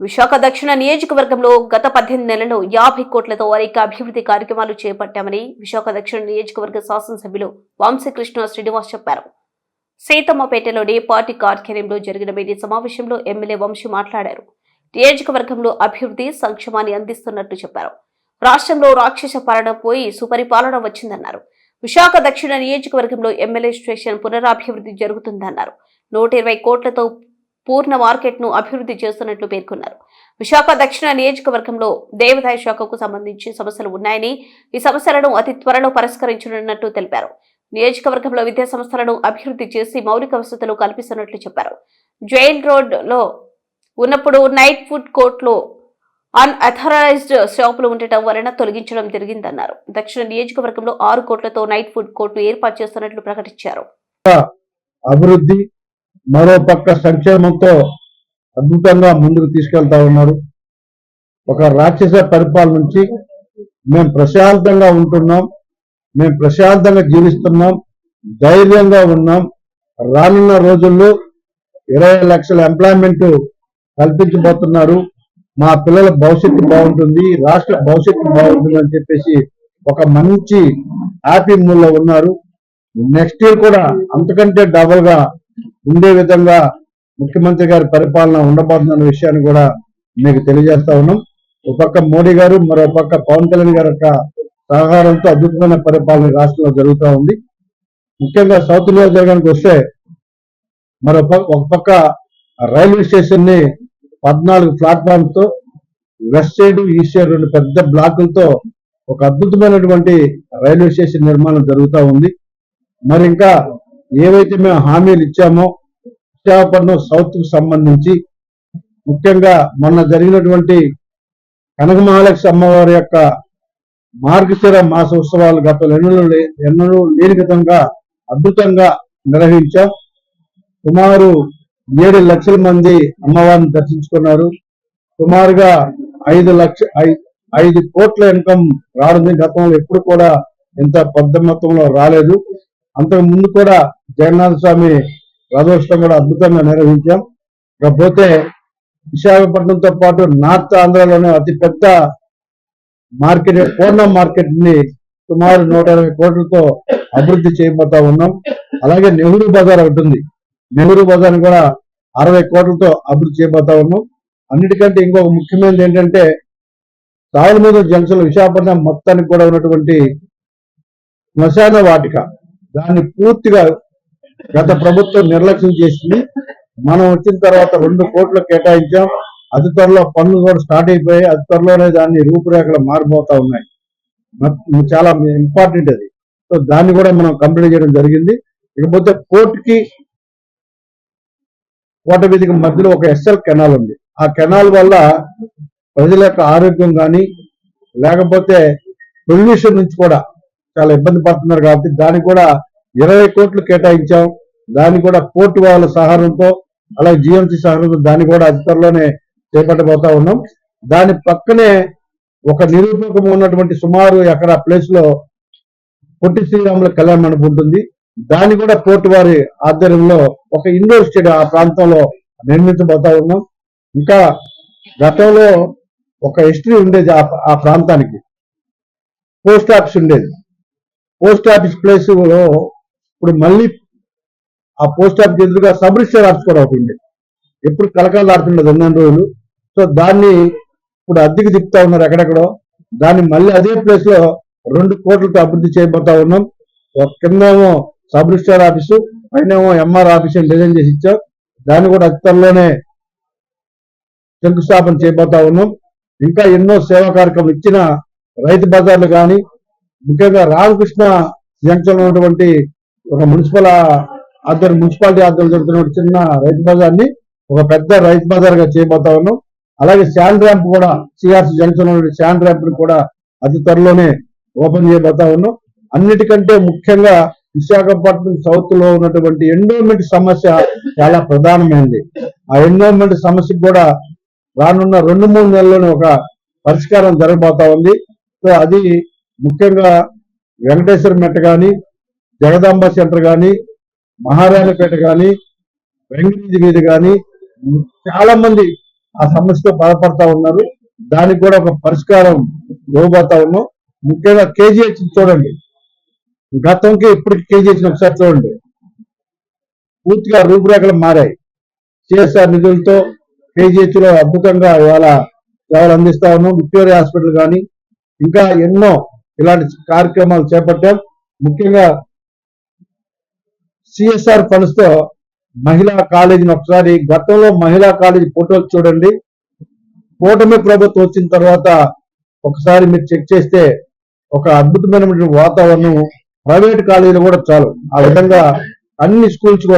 విశాఖ దక్షిణ నియోజకవర్గంలో గత పద్దెనిమిది నెలల్లో యాభై కోట్లతో అనేక అభివృద్ధి కార్యక్రమాలు చేపట్టామని విశాఖ దక్షిణ నియోజకవర్గ శాసనసభ్యులు వంశీకృష్ణ శ్రీనివాస్ చెప్పారు. సీతమ్మపేటలోని పార్టీ కార్యాలయంలో జరిగిన మీడియా సమావేశంలో ఎమ్మెల్యే వంశీ మాట్లాడారు. నియోజకవర్గంలో అభివృద్ధి సంక్షేమాన్ని అందిస్తున్నట్టు చెప్పారు. రాష్ట్రంలో రాక్షస పాలన పోయి సుపరిపాలన వచ్చిందన్నారు. విశాఖ దక్షిణ నియోజకవర్గంలో ఎమ్మెల్యే స్టేషన్ పునరాభివృద్ధి జరుగుతుందన్నారు. నూట ఇరవై కోట్లతో పూర్ణ మార్కెట్ను అభివృద్ధి చేస్తున్నట్లు పేర్కొన్నారు. విశాఖ దక్షిణ నియోజకవర్గంలో దేవదాయ శాఖకు సంబంధించి సమస్యలు ఉన్నాయని ఈ సమస్యలను అతి త్వరలో పరిష్కరించనున్నట్టు తెలిపారు. నియోజకవర్గంలో విద్యా సంస్థలను అభివృద్ధి చేసి మౌలిక వసతులు కల్పిస్తున్నట్లు చెప్పారు. జైల్ రోడ్లో ఉన్నప్పుడు నైట్ ఫుడ్ కోర్ట్లో అన్అథరైజ్డ్ షాపులు ఉండటం వలన తొలగించడం జరిగిందన్నారు. దక్షిణ నియోజకవర్గంలో ఆరు కోట్లతో నైట్ ఫుడ్ కోర్టు ఏర్పాటు చేస్తున్నట్లు ప్రకటించారు. అభివృద్ధి మరో పక్క సంక్షేమంతో అద్భుతంగా ముందుకు తీసుకెళ్తా ఉన్నారు. ఒక రాక్షస పరిపాలన నుంచి మేము ప్రశాంతంగా ఉంటున్నాం. మేము ప్రశాంతంగా జీవిస్తున్నాం. ధైర్యంగా ఉన్నాం. రానున్న రోజుల్లో ఇరవై లక్షల ఎంప్లాయ్మెంట్ కల్పించబోతున్నారు. మా పిల్లల భవిష్యత్తు బాగుంటుంది. రాష్ట్ర భవిష్యత్తు బాగుంటుంది అని చెప్పేసి ఒక మంచి హ్యాపీ మూడ్లో ఉన్నారు. నెక్స్ట్ ఇయర్ కూడా అంతకంటే డబల్గా ఉండే విధంగా ముఖ్యమంత్రి గారి పరిపాలన ఉండబోతుందన్న విషయాన్ని కూడా మీకు తెలియజేస్తా ఉన్నాం. ఒక పక్క మోడీ గారు మరో పక్క పవన్ కళ్యాణ్ గారి యొక్క సహకారంతో అద్భుతమైన పరిపాలన రాష్ట్రంలో జరుగుతూ ఉంది. ముఖ్యంగా సౌత్ నియోజకవర్గానికి వస్తే మరో పక్క ఒక పక్క రైల్వే స్టేషన్ని పద్నాలుగు ప్లాట్ఫామ్స్తో వెస్ట్ సైడ్ ఈస్ట్ సైడ్ రెండు పెద్ద బ్లాకులతో ఒక అద్భుతమైనటువంటి రైల్వే స్టేషన్ నిర్మాణం జరుగుతూ ఉంది. మరి ఇంకా ఏవైతే మేము హామీలు ఇచ్చామో విశాఖపట్నం సౌత్కు సంబంధించి ముఖ్యంగా మొన్న జరిగినటువంటి కనక మహాలక్ష్మి అమ్మవారి యొక్క మార్గశిర మాస ఉత్సవాలు గత ఎన్నడూ ఎన్నడూ లేని విధంగా అద్భుతంగా నిర్వహించాం. సుమారు ఏడు లక్షల మంది అమ్మవారిని దర్శించుకున్నారు. సుమారుగా ఐదు లక్ష ఐ- ఐదు కోట్ల ఇన్కమ్ రావడం గతంలో ఎప్పుడు కూడా ఇంత పెద్ద మొత్తంలో రాలేదు. అంతకు ముందు కూడా జగన్నాథ స్వామి రథోత్సవం కూడా అద్భుతంగా నిర్వహించాం. ఇకపోతే విశాఖపట్నంతో పాటు నార్త్ ఆంధ్రాలోనే అతిపెద్ద మార్కెట్ పూర్ణ మార్కెట్ని సుమారు నూట ఇరవై కోట్లతో అభివృద్ధి చేయబోతా ఉన్నాం. అలాగే నెహ్రూ బజార్ ఒకటి ఉంది. నెహ్రూ బజార్ కూడా అరవై కోట్లతో అభివృద్ధి చేయబోతా ఉన్నాం. అన్నిటికంటే ఇంకొక ముఖ్యమైనది ఏంటంటే తాగుమూరు జంక్షన్ విశాఖపట్నం మొత్తానికి కూడా ఉన్నటువంటి శ్మశాన వాటిక. దాన్ని పూర్తిగా గత ప్రభుత్వం నిర్లక్ష్యం చేసింది. మనం వచ్చిన తర్వాత రెండు కోట్లు కేటాయించాం. అతి త్వరలో పనులు కూడా స్టార్ట్ అయిపోయి అతి త్వరలోనే దాన్ని రూపురేఖలు మారిపోతా ఉన్నాయి. చాలా ఇంపార్టెంట్ అది. సో దాన్ని కూడా మనం కంప్లీట్ చేయడం జరిగింది. ఇకపోతే కోర్టుకి కోట వీధికి మధ్యలో ఒక ఎస్ఎల్ కెనాల్ ఉంది. ఆ కెనాల్ వల్ల ప్రజల యొక్క ఆరోగ్యం కానీ లేకపోతే పొల్యూషన్ నుంచి కూడా చాలా ఇబ్బంది పడుతున్నారు కాబట్టి దానికి కూడా ఇరవై కోట్లు కేటాయించాం. దాన్ని కూడా కోర్టు వాళ్ళ సహారంతో అలాగే జిఎంసీ సహారంతో దాన్ని కూడా అతి త్వరలోనే చేపట్టబోతా ఉన్నాం. దాని పక్కనే ఒక నిరూపకం ఉన్నటువంటి సుమారు ఎకరా ప్లేస్లో పొట్టి శ్రీరాముల కళ్యాణ మండపం ఉంటుంది. దాన్ని కూడా కోర్టు వారి ఆధ్వర్యంలో ఒక ఇండోర్ స్టేడియం ఆ ప్రాంతంలో నిర్మించబోతా ఉన్నాం. ఇంకా గతంలో ఒక హిస్టరీ ఉండేది ఆ ఆ ప్రాంతానికి. పోస్ట్ ఆఫీస్ ఉండేది. పోస్ట్ ఆఫీస్ ప్లేస్ ఇప్పుడు మళ్ళీ ఆ పోస్ట్ ఆఫీస్ ఎదురుగా సబ్ రిజిస్టర్ ఆఫీస్ కూడా ఒకటి ఎప్పుడు కలకలాడుతున్నది ఉన్న రోజులు. సో దాన్ని ఇప్పుడు అద్దెకి తిప్పుతా ఉన్నారు ఎక్కడెక్కడో. దాన్ని మళ్ళీ అదే ప్లేస్లో రెండు కోట్లతో అభివృద్ధి చేయబోతా ఉన్నాం. ఒక కిందేమో సబ్ రిజిస్టర్ ఆఫీసు పైనేమో ఎంఆర్ ఆఫీస్ అని డిజైన్ చేసి ఇచ్చాం దాన్ని కూడా అతి త్వరలోనే శంకుస్థాపన చేయబోతా ఉన్నాం. ఇంకా ఎన్నో సేవా కార్యక్రమాలు ఇచ్చిన రైతు బజార్లు కానీ ముఖ్యంగా రామకృష్ణ జంక్షన్ ఉన్నటువంటి ఒక మున్సిపల్ ఆధ్వర్యం మున్సిపాలిటీ ఆధ్వర్యం జరుగుతున్న చిన్న రైతు బజార్ని ఒక పెద్ద రైతు బజార్గా చేయబోతా ఉన్నాం. అలాగే శాండ్ ర్యాంప్ కూడా సిఆర్సి జంక్షన్ ఉన్న శాండ్ ర్యాంప్ని కూడా అతి త్వరలోనే ఓపెన్ చేయబోతా ఉన్నాం. అన్నిటికంటే ముఖ్యంగా విశాఖపట్నం సౌత్లో ఉన్నటువంటి ఎండోమెంట్ సమస్య చాలా ప్రధానమైనది ఆ ఎండోమెంట్ సమస్యకు కూడా రానున్న రెండు మూడు నెలల్లోనే ఒక పరిష్కారం జరగబోతా ఉంది. సో అది ముఖ్యంగా వెంకటేశ్వర మెట్ట కానీ జగదాంబ సెంటర్ కానీ మహారాణపేట కానీ వెంకటేజీ వీధి కానీ చాలా మంది ఆ సమస్యతో బాధపడతా ఉన్నారు. దానికి కూడా ఒక పరిష్కారం ఇవ్వబోతా ఉన్నాం. ముఖ్యంగా కేజీహెచ్ చూడండి. గతంకి ఇప్పటికి కేజీహెచ్ ఒకసారి చూడండి. పూర్తిగా రూపురేఖలు మారాయి. సిఎస్ఆర్ నిధులతో కేజీహెచ్లో అద్భుతంగా ఇవాళ సేవలు అందిస్తా ఉన్నాం. విక్టోరియా హాస్పిటల్ కానీ ఇంకా ఎన్నో ఇలాంటి కార్యక్రమాలు చేపట్టాం. ముఖ్యంగా సిఎస్ఆర్ ఫండ్స్తో మహిళా కాలేజీని ఒకసారి గతంలో మహిళా కాలేజీ ఫోటోలు చూడండి. కూటమి ప్రభుత్వం వచ్చిన తర్వాత ఒకసారి మీరు చెక్ చేస్తే ఒక అద్భుతమైనటువంటి వాతావరణం ప్రైవేట్ కాలేజీలు కూడా చాలు. ఆ విధంగా అన్ని స్కూల్స్ కూడా